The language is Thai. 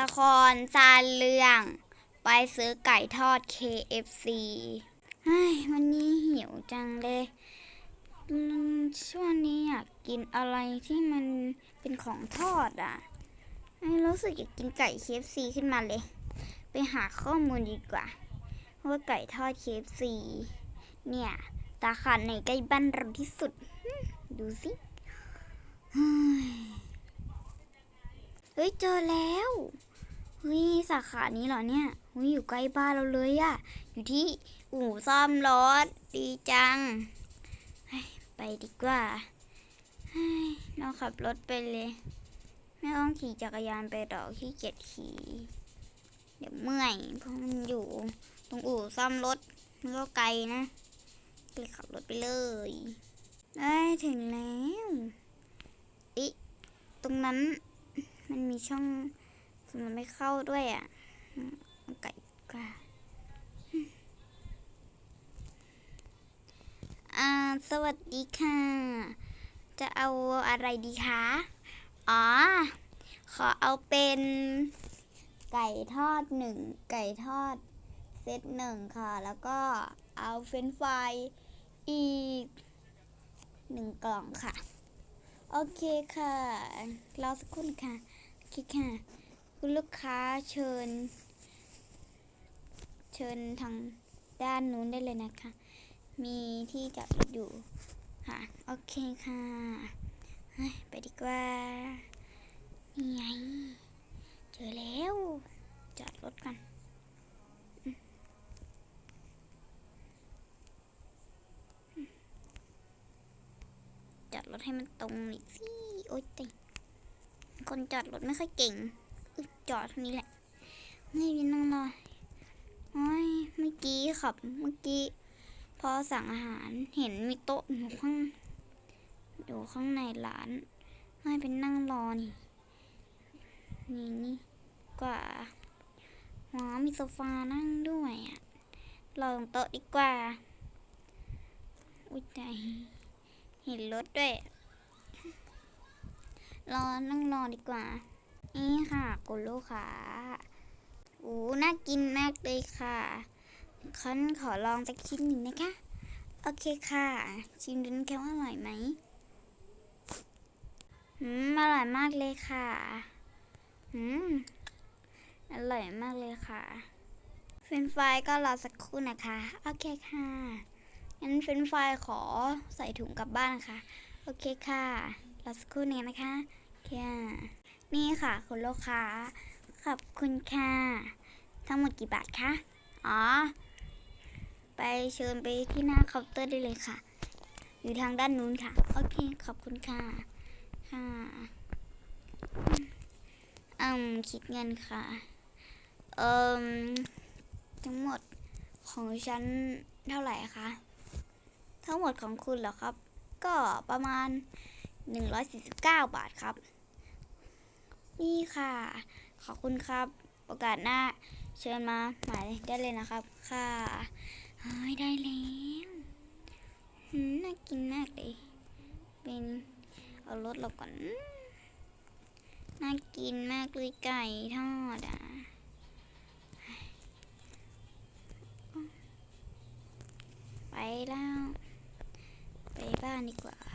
ละครซานเรื่อง ไปซื้อไก่ทอด KFC เฮ้ยวันนี้หิวจังเลยช่วงนี้อยากกินอะไรที่มันเป็นของทอดอะเอ้รู้สึกอยากกินไก่ KFC ขึ้นมาเลย ไปหาข้อมูลดีกว่าว่าไก่ทอด KFC เนี่ยสาขาไหนใกล้บ้านเราที่สุด ดูสิเฮ้ย เจอแล้ว เฮ้ยสาขานี้เหรอเนี่ยเฮ้ยอยู่ใกล้บ้านเราเลยอะอยู่ที่อู่ซ่อมรถดีจัง ไปดีกว่าเราขับรถไปเลย ไม่ต้องขี่จักรยานไปหรอกขี้เกียจขี่เดี๋ยวเมื่อยเพราะมันอยู่ ตรงอู่ซ่อมรถมันก็ไกลนะก็เลยขับรถไปเลยได้ยถึงแล้วอิตรงนั้นมันมีช่อง มันไม่เข้าด้วยอะไก่กาอ่า สวัสดีค่ะ จะเอาอะไรดีคะ อ๋อ ขอเอาเป็นไก่ทอดหนึ่ง ไก่ทอดเซตหนึ่งค่ะ แล้วก็เอาเฟรนฟรายอีกหนึ่งกล่องค่ะ โอเคค่ะ รอสักครู่ค่ะ โอเคค่ะ คุณลูกค้าเชิญ เชิญทางด้านนู้นได้เลยนะคะ มีที่จอดรถอยู่ค่ะ โอเคค่ะไปดีกว่านี่ไงเจอแล้วจอดรถกันจอดรถให้มันตรงหน่อยสิ โอ๊ยติคนจอดรถไม่ค่อยเก่ง จอดเท่านี้แหละไม่มีนั่งรอโอ้ยเมื่อกี้ขับเมื่อกี้ พอสั่งอาหารเห็นมีโต๊ะอยู่ข้างอยู่ข้างในร้าน ให้เป็นนั่งรอนี่นี่นี่กว่าหมอมีโซฟานั่งด้วยอะลองโต๊ะดีกว่า อุ้ยใจเห็นรถด้วย รอนั่งรอดีกว่า นี่ค่ะ คุณลูกค้าโอ้น่ากินมากเลยค่ะคันขอลองสักชิ้นหนึ่งนะคะ โอเคค่ะ ชิมดูนะคะว่าอร่อยไหมอืมอร่อยมากเลยค่ะ อืม อร่อยมากเลยค่ะเฟรนฟรายก็รอสักครู่นะคะ โอเคค่ะ งั้นเฟรนฟรายขอใส่ถุงกลับบ้านนะคะ โอเคค่ะ รอสักครู่นี้นะคะค่ะ นี่ค่ะ คุณลูกค้า ขอบคุณค่ะ ทั้งหมดกี่บาทคะ อ๋อ ไปเชิญไปที่หน้าเคาน์เตอร์ได้เลยค่ะ อยู่ทางด้านนู้นค่ะ โอเค ขอบคุณค่ะ ค่ะอืมคิดเงินค่ะเอ่มทั้งหมดของฉันเท่าไหร่คะ ทั้งหมดของคุณเหรอครับ ก็ประมาณ 149 บาทครับ นี่ค่ะ ขอบคุณครับ โอกาสหน้าเชิญมาใหม่ได้เลยนะครับ ค่ะเฮ้ยได้แล้วน่ากินมากเลย เป็นเอารถเราก่อน น่ากินมากเลยไก่ทอดอะไปแล้ว ไปบ้านดีกว่า